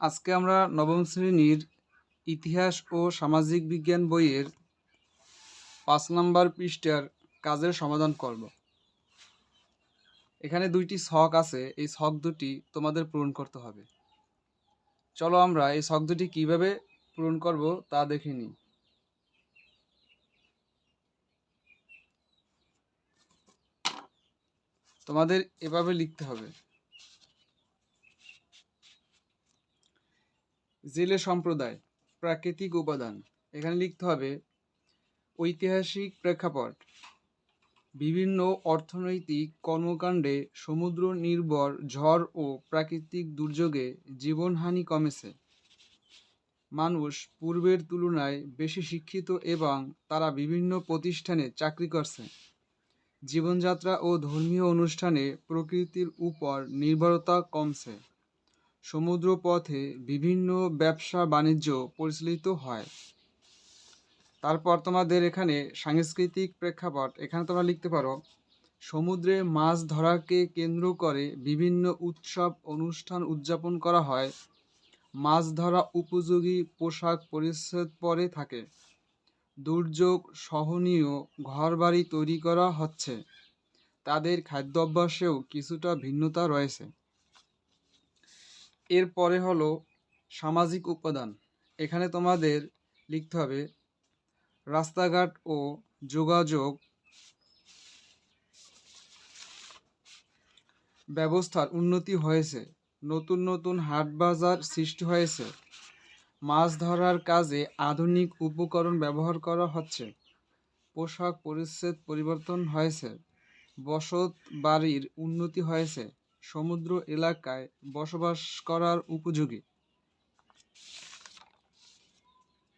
আজকে আমরা নবম শ্রেণির ইতিহাস ও সামাজিক বিজ্ঞান বইয়ের পাঁচ নাম্বার পৃষ্ঠার কাজের সমাধান করব। এখানে দুইটি ছক আছে, এই ছক দুটি তোমাদের পূরণ করতে হবে। চলো আমরা এই ছক দুটি কীভাবে পূরণ করব তা দেখে নিই। তোমাদের এভাবে লিখতে হবে। জেলে সম্প্রদায়, প্রাকৃতিক উপাদান। এখানে লিখতে হবে, ঐতিহাসিক প্রেক্ষাপট। বিভিন্ন অর্থনৈতিক কর্মকাণ্ডে সমুদ্র নির্ভর ঝড় ও প্রাকৃতিক দুর্যোগে জীবনহানি কমেছে। মানুষ পূর্বের তুলনায় বেশি শিক্ষিত এবং তারা বিভিন্ন প্রতিষ্ঠানে চাকরি করছে। জীবনযাত্রা ও ধর্মীয় অনুষ্ঠানে প্রকৃতির উপর নির্ভরতা কমছে। সমুদ্র পথে বিভিন্ন ব্যবসা বাণিজ্য পরিচালিত হয়। তারপর তোমাদের এখানে সাংস্কৃতিক প্রেক্ষাপট, এখানে তোমরা লিখতে পারো, সমুদ্রে মাছ ধরাকে কেন্দ্র করে বিভিন্ন উৎসব, অনুষ্ঠান উদযাপন করা হয়। মাছ ধরা উপযোগী পোশাক পরিচ্ছদ পরে থাকে। দুর্যোগ সহনীয় ঘরবাড়ি তৈরি করা হচ্ছে। তাদের খাদ্যাভ্যাসেও কিছুটা ভিন্নতা রয়েছে। এরপরে হলো সামাজিক উপাদান। এখানে তোমাদের লিখতে হবে রাস্তাঘাট ও যোগাযোগ ব্যবস্থার উন্নতি হয়েছে। নতুন নতুন হাট বাজার সৃষ্টি হয়েছে। মাছ ধরার কাজে আধুনিক উপকরণ ব্যবহার করা হচ্ছে। পোশাক পরিচ্ছদ পরিবর্তন হয়েছে। বসত বাড়ির উন্নতি হয়েছে। সমুদ্র এলাকায় বসবাস করার উপযোগী।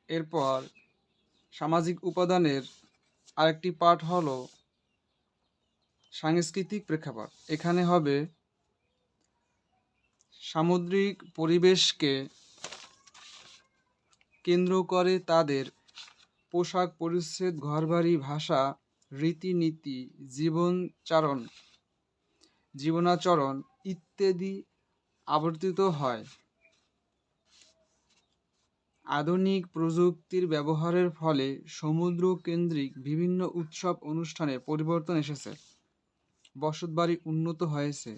এরপর সামাজিক উপাদানের আরেকটি পাঠ হল সাংস্কৃতিক প্রেক্ষাপট। এখানে হবে সামুদ্রিক পরিবেশকে কেন্দ্র করে তাদের পোশাক পরিচ্ছদ ঘরবাড়ি, ভাষা, রীতিনীতি, জীবনচারণ জীবনাচরণ ইত্যাদি আবর্তিত হয়। আধুনিক প্রযুক্তির ব্যবহারের ফলে সমুদ্র কেন্দ্রিক বিভিন্ন উৎসব অনুষ্ঠানে পরিবর্তন এসেছে। বসতবাড়ি উন্নত হয়েছে।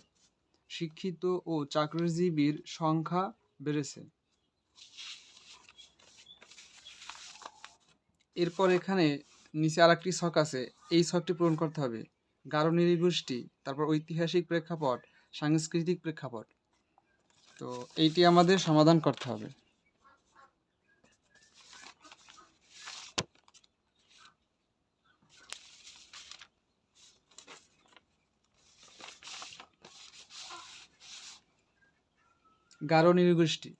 শিক্ষিত ও চাকরিজীবীর সংখ্যা বেড়েছে। এরপর এখানে নিচে আর একটি ছক আছে, এই ছকটি পূরণ করতে হবে। গারো নৃগোষ্ঠী তারপর ঐতিহাসিক প্রেক্ষাপট, সাংস্কৃতিক প্রেক্ষাপট। তো এইটি আমাদের সমাধান করতে হবে। গারো নৃগোষ্ঠী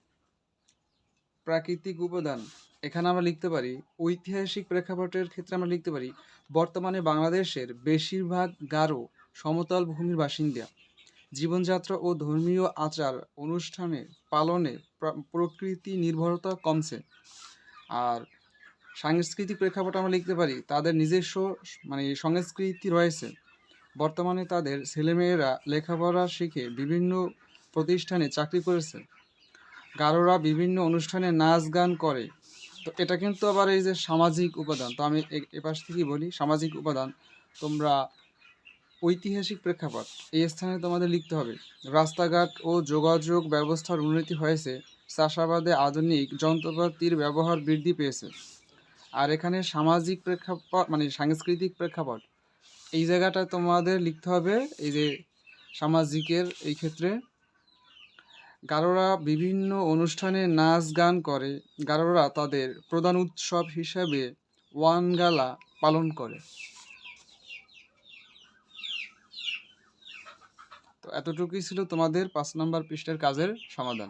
প্রাকৃতিক উপাদান। এখানে আমরা লিখতে পারি, ঐতিহাসিক প্রেক্ষাপটের ক্ষেত্রে আমরা লিখতে পারি, বর্তমানে বাংলাদেশের বেশিরভাগ গারো সমতল ভূমির বাসিন্দা। জীবনযাত্রা ও ধর্মীয় আচার অনুষ্ঠানে পালনে প্রকৃতি নির্ভরতা কমছে। আর সাংস্কৃতিক প্রেক্ষাপট আমরা লিখতে পারি, তাদের নিজস্ব মানে সংস্কৃতি রয়েছে। বর্তমানে তাদের ছেলেমেয়েরা লেখাপড়া শিখে বিভিন্ন প্রতিষ্ঠানে চাকরি করেছে। গারোরা বিভিন্ন অনুষ্ঠানে নাচ গান করে। তো এটা কিন্তু আবার এই যে সামাজিক উপাদান, তো আমি এপাশ থেকেই বলি, সামাজিক উপাদান, তোমরা ঐতিহাসিক প্রেক্ষাপট, এই স্থানে তোমাদের লিখতে হবে, রাস্তাঘাট ও যোগাযোগ ব্যবস্থার উন্নতি হয়েছে, চাষাবাদে আধুনিক যন্ত্রপাতির ব্যবহার বৃদ্ধি পেয়েছে। আর এখানে সামাজিক প্রেক্ষাপট মানে সাংস্কৃতিক প্রেক্ষাপট, এই জায়গাটা তোমাদের লিখতে হবে, এই যে সামাজিকের এই ক্ষেত্রে গারোরা বিভিন্ন অনুষ্ঠানে নাচ গান করে। গারোরা তাদের প্রধান উৎসব হিসাবে ওয়ানগালা পালন করে। তো এতটুকুই ছিল তোমাদের পাঁচ নম্বর পৃষ্ঠার কাজের সমাধান।